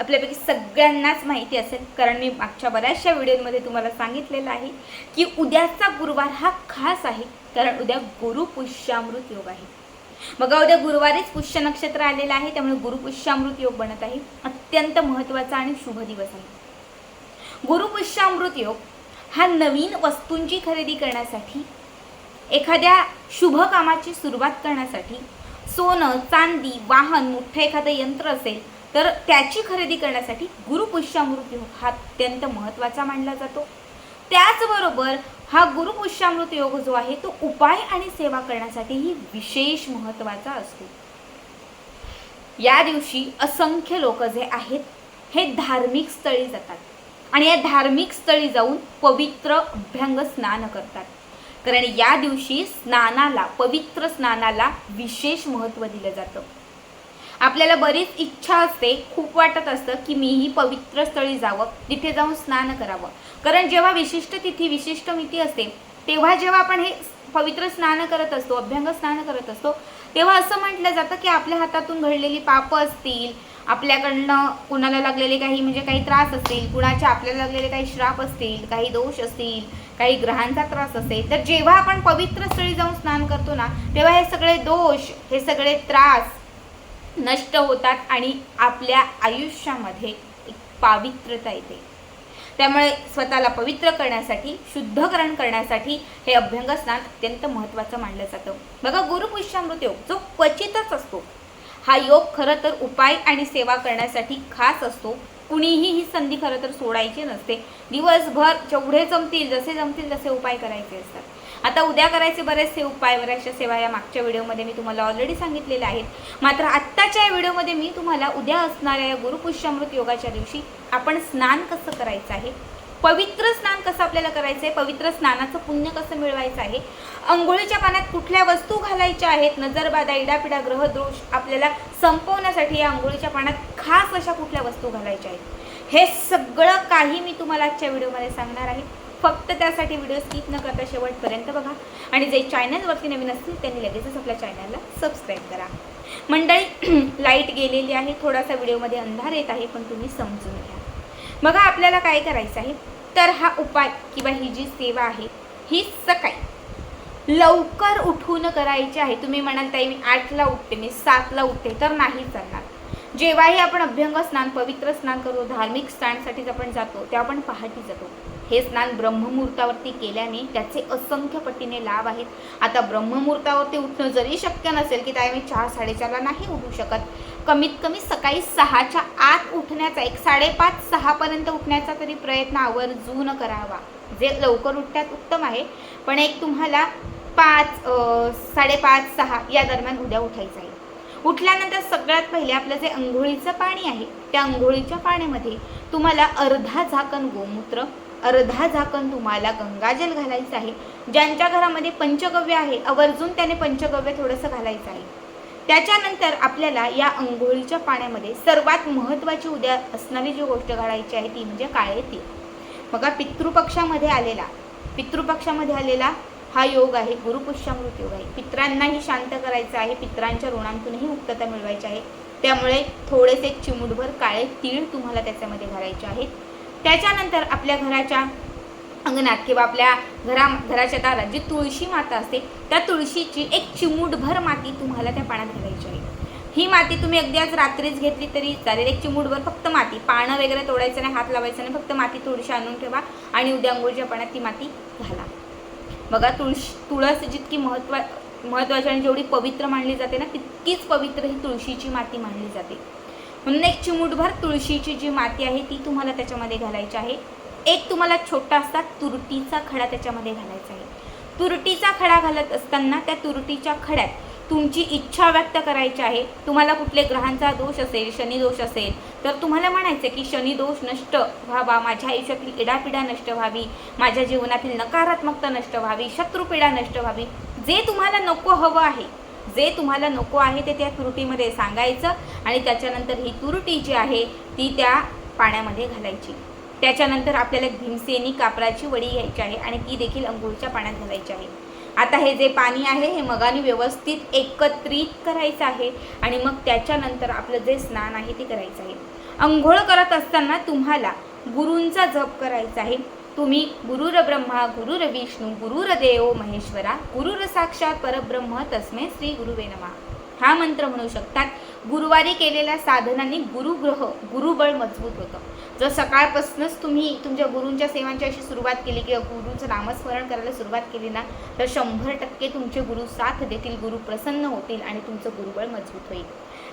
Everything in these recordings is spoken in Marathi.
आपल्यापैकी सगळ्यांनाच माहिती असेल कारण मी मागच्या बऱ्याचशा व्हिडिओमध्ये तुम्हाला सांगितलेलं आहे की उद्याचा गुरुवार हा खास आहे कारण उद्या गुरु पुष्यामृत योग आहे. बघा उद्या गुरुवारीच पुष्य नक्षत्र आलेलं आहे त्यामुळे गुरु पुष्यामृत योग बनत आहे. अत्यंत महत्त्वाचा आणि शुभ दिवस आहे. गुरु पुष्यामृत योग हा नवीन वस्तूंची खरेदी करण्यासाठी एखाद्या शुभ कामाची सुरुवात करण्यासाठी सोनं चांदी वाहन मोठं एखादं यंत्र असेल तर त्याची खरेदी करण्यासाठी गुरुपुष्यामृत योग हा अत्यंत महत्त्वाचा मानला जातो. त्याचबरोबर हा गुरुपुष्यामृत योग जो आहे तो उपाय आणि सेवा करण्यासाठीही विशेष महत्त्वाचा असतो. या दिवशी असंख्य लोक जे आहेत हे धार्मिक स्थळी जातात आणि या धार्मिक स्थळी जाऊन पवित्र अभ्यंग स्नान करतात. कारण या दिवशी स्नानाला पवित्र स्नानाला विशेष महत्त्व दिलं जातं. आपल्याला बरीच इच्छा असते खूप वाटत असतं की मीही पवित्र स्थळी जावं तिथे जाऊन स्नान करावं. कारण जेव्हा विशिष्ट तिथी विशिष्ट मिती असते तेव्हा जेव्हा आपण हे पवित्र स्नान करत असतो अभ्यंग स्नान करत असतो तेव्हा असं म्हटलं जातं की आपल्या हातातून घडलेली पापं असतील आपल्याकडनं कुणाला लागलेले काही म्हणजे काही त्रास असतील कुणाच्या आपल्याला लागलेले काही श्राप असतील काही दोष असतील काही ग्रहांचा त्रास असेल तर जेव्हा आपण पवित्र स्थळी जाऊन स्नान करतो ना तेव्हा हे सगळे दोष हे सगळे त्रास नष्ट होतात आणि आपल्या आयुष्यामध्ये एक पावित्रता येते. त्यामुळे स्वतःला पवित्र करण्यासाठी शुद्धकरण करण्यासाठी हे अभ्यंग स्नान अत्यंत महत्त्वाचं मानलं जातं. बघा गुरुपुष्यामृत योग जो क्वचितच असतो. हा योग खरं तर उपाय आणि सेवा करण्यासाठी खास असतो. कुणीही ही संधी खरं तर सोडायची नसते. दिवसभर जेवढे जमतील जसे जमतील तसे उपाय करायचे असतात. आता उद्या करायचे बरेचसे उपाय बऱ्याचशा सेवा या मागच्या व्हिडिओमध्ये मी तुम्हाला ऑलरेडी सांगितलेल्या आहेत. मात्र आत्ताच्या या व्हिडिओमध्ये मी तुम्हाला उद्या असणाऱ्या या गुरुपुष्यामृत योगाच्या दिवशी आपण स्नान कसं करायचं आहे पवित्र स्नान कसं आपल्याला करायचं आहे पवित्र स्नानाचं पुण्य कसं मिळवायचं आहे अंघोळीच्या पाण्यात कुठल्या वस्तू घालायच्या आहेत नजरबाधा इडापिडा ग्रहदोष आपल्याला संपवण्यासाठी या अंघोळीच्या पाण्यात खास अशा कुठल्या वस्तू घालायच्या आहेत हे सगळं काही मी तुम्हाला आजच्या व्हिडिओमध्ये सांगणार आहे. फक्त त्यासाठी व्हिडिओ स्किप न करता शेवटपर्यंत बघा. आणि जे चॅनलवरती नवीन असतील त्यांनी लगेचच आपल्या चॅनलला सबस्क्राईब करा. मंडळी लाइट गेलेली आहे. थोडासा व्हिडिओमध्ये अंधार येत आहे पण तुम्ही समजून घ्या. बघा आपल्याला काय करायचं आहे? तर हा उपाय किंवा ही जी सेवा आहे ही सकाळी लवकर उठून करायची आहे. तुम्ही म्हणाल ताई मी आठला उठते मी सातला उठते. तर नाही चालणार. जेव्हाही आपण अभ्यंग स्नान पवित्र स्नान करू धार्मिक स्नानसाठीच आपण जातो तेव्हा आपण पहाटे जातो. हे स्नान ब्रह्ममुहूर्तावरती केल्याने त्याचे असंख्य पटीने लाभ आहेत. आता ब्रह्ममुहूर्तावरती उठणं जरी शक्य नसेल की ताई मी चार साडेचारला नाही उठू शकत. कमीत कमी सकाळी सहाच्या आत उठण्याचा एक साडेपाच सहापर्यंत उठण्याचा तरी प्रयत्न आवर्जून करावा. जे लवकर उठण्यात उत्तम आहे. पण एक तुम्हाला पाच साडेपाच सहा या दरम्यान उद्या उठायचं आहे. उठल्यानंतर सगळ्यात पहिले आपलं जे अंघोळीचं पाणी आहे त्या अंघोळीच्या पाण्यामध्ये तुम्हाला अर्धा झाकण गोमूत्र अर्धा झाकण तुम्हाला गंगाजल घालायचं आहे. ज्यांच्या घरामध्ये पंचगव्य आहे आवर्जून त्याने पंचगव्य थोडंसं घालायचं आहे. त्याच्यानंतर आपल्याला या अंघोळीच्या पाण्यामध्ये सर्वात महत्त्वाची उद्या असणारी जी गोष्ट घालायची आहे ती म्हणजे काळे तीळ. बघा पितृपक्षामध्ये आलेला पितृपक्षामध्ये आलेला हा योग आहे गुरुपुष्यामृत योग आहे. पित्रांनाही शांत करायचं आहे पित्रांच्या ऋणांतूनही मुक्तता मिळवायची आहे. त्यामुळे थोडेसे चिमूटभर काळे तीळ तुम्हाला त्याच्यामध्ये घालायचे आहेत. त्याच्यानंतर आपल्या घराच्या अंगणात किंवा आपल्या घरा घराच्या दारात जी तुळशी माता असते त्या तुळशीची एक चिमूटभर माती तुम्हाला त्या पाण्यात घालायची आहे. ही माती तुम्ही अगदी आज रात्रीच घेतली तरी चालेल. एक चिमूटभर फक्त माती. पानं वगैरे तोडायचं नाही हात लावायचं नाही. फक्त माती थोडीशी आणून ठेवा आणि उद्या अंघोळीच्या पाण्यात ती माती घाला. बघा तुळशी तुळस जितकी महत्त्वा महत्त्वाची आणि जेवढी पवित्र मानली जाते ना तितकीच पवित्र ही तुळशीची माती मानली जाते. म्हणून एक चिमूटभर तुळशीची जी माती आहे ती तुम्हाला त्याच्यामध्ये घालायची आहे. एक तुम्हाला छोटासा तुरटीचा खडा त्याच्यामध्ये घालायचा आहे. तुरटीचा खडा घालत असताना त्या तुरटीच्या खड्यात तुमची इच्छा व्यक्त करायची आहे. तुम्हाला कुठले ग्रहांचा दोष असेल शनी दोष असेल तर तुम्हाला म्हणायचं की शनी दोष नष्ट व्हावा माझ्या आयुष्यातली इडापिडा नष्ट व्हावी माझ्या जीवनातील नकारात्मकता नष्ट व्हावी शत्रुपिडा नष्ट व्हावी. जे तुम्हाला नको हवं आहे जे तुम्हाला नको आहे ते त्या तुरटीमध्ये सांगायचं आणि त्याच्यानंतर ही तुरटी जी आहे ती त्या पाण्यामध्ये घालायची. त्याच्यानंतर आपल्याला एक भीमसेनी कापराची वडी घ्यायची आहे आणि ती देखील अंघोळच्या पाण्यात घालायची आहे. आता हे जे पाणी आहे हे मगाने व्यवस्थित एकत्रित करायचं आहे आणि मग त्याच्यानंतर आपलं जे स्नान आहे ते करायचं आहे. अंघोळ करत असताना तुम्हाला गुरूंचा जप करायचा आहे. तुम्ही गुरुर ब्रह्मा गुरुर विष्णू गुरुर देव महेश्वरा गुरुर साक्षात परब्रह्म तस्मे श्री गुरुवे नमः. हा मंत्र म्हणू शकतात गुरुवारी केलेल्या साधनांनी गुरुग्रह गुरुबळ मजबूत होतं. जर सकाळपासूनच तुम्ही तुमच्या गुरूंच्या सेवांची अशी सुरुवात केली किंवा गुरूंचं नामस्मरण करायला सुरुवात केली ना तर शंभर टक्के तुमचे गुरु साथ देतील गुरु प्रसन्न होतील आणि तुमचं गुरुबळ मजबूत होईल.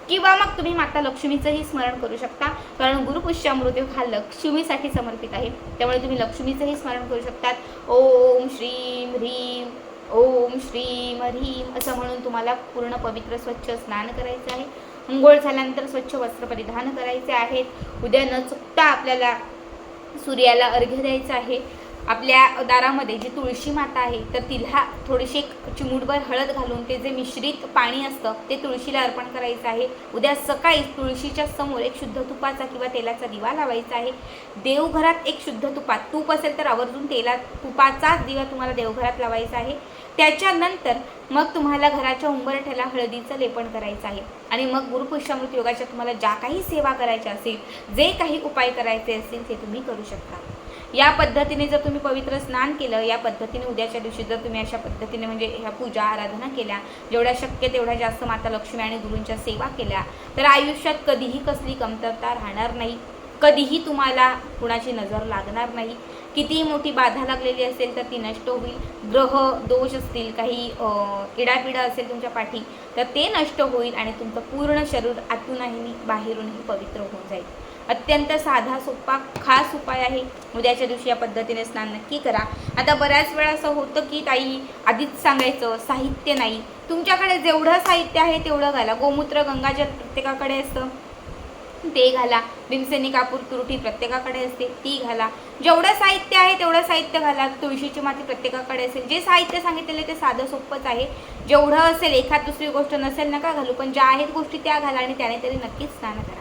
किंवा मग तुम्ही माता लक्ष्मीचंही स्मरण करू शकता. कारण गुरुपुष्यामृत्यू हा लक्ष्मीसाठी समर्पित आहे. त्यामुळे तुम्ही लक्ष्मीचंही स्मरण करू शकतात. ओम श्रीम ह्रीम ओम श्रीम ह्रीम असं म्हणून तुम्हाला पूर्ण पवित्र स्वच्छ स्नान करायचं आहे. अंघोळ झाल्यानंतर स्वच्छ वस्त्र परिधान करायचे आहेत. उद्या न चुकता आपल्याला सूर्याला अर्घ्य द्यायचं आहे. आपल्या दारामध्ये जी तुळशी माता आहे तर तिला थोडीशी एक चिमूटभर हळद घालून ते जे मिश्रित पाणी असतं ते तुळशीला अर्पण करायचं आहे. उद्या सकाळी तुळशीच्या समोर एक शुद्ध तुपाचा किंवा तेलाचा दिवा लावायचा आहे. देवघरात एक शुद्ध तुपात तूप असेल तर आवर्जून तेला तुपाचाच दिवा तुम्हाला देवघरात लावायचा आहे. त्याच्यानंतर मग तुम्हाला घराच्या उंबरठ्याला हळदीचं लेपन करायचं आहे. आणि मग गुरुपुष्यामृत योगाच्या तुम्हाला ज्या काही सेवा करायच्या असेल जे काही उपाय करायचे असतील ते तुम्ही करू शकता. या पद्धतीने जर तुम्ही पवित्र स्नान केलं या पद्धतीने उद्याच्या दिवशी जर तुम्ही अशा पद्धतीने म्हणजे ह्या पूजा आराधना केल्या जेवढ्या शक्य तेवढ्या जास्त माता लक्ष्मी आणि गुरूंच्या सेवा केल्या तर आयुष्यात कधीही कसली कमतरता राहणार नाही. कधीही तुम्हाला कुणाची नजर लागणार नाही. कितीही मोठी बाधा लागलेली असेल तर ती नष्ट होईल. ग्रह दोष असतील काही किडापिडा इडापिडा असेल तुमच्या पाठी तर ते नष्ट होईल आणि तुमचं पूर्ण शरीर आतूनही बाहेरूनही पवित्र होऊन जाईल. अत्यंत साधा सोपा खास उपाय आहे. उद्याच्या दिवशी या पद्धतीने स्नान नक्की करा. आता बऱ्याच वेळा असं होतं की ताई आधीच सांगायचं साहित्य नाही. तुमच्याकडे जेवढं साहित्य आहे तेवढं घाला. गोमूत्र गंगाजल प्रत्येकाकडे असतं. ते घाला. भीमसेनी कापूर तुरटी प्रत्येकाकडे असते ती घाला. जेवढं साहित्य आहे तेवढं साहित्य घाला. तुळशीची माती प्रत्येकाकडे असेल. जे साहित्य सांगितलेले ते साधं सोपंच आहे. जेवढं असेल एखाद दुसरी गोष्ट नसेल नका घालू. पण ज्या आहेत गोष्टी त्या घाला आणि त्याने तरी नक्कीच स्नान करा.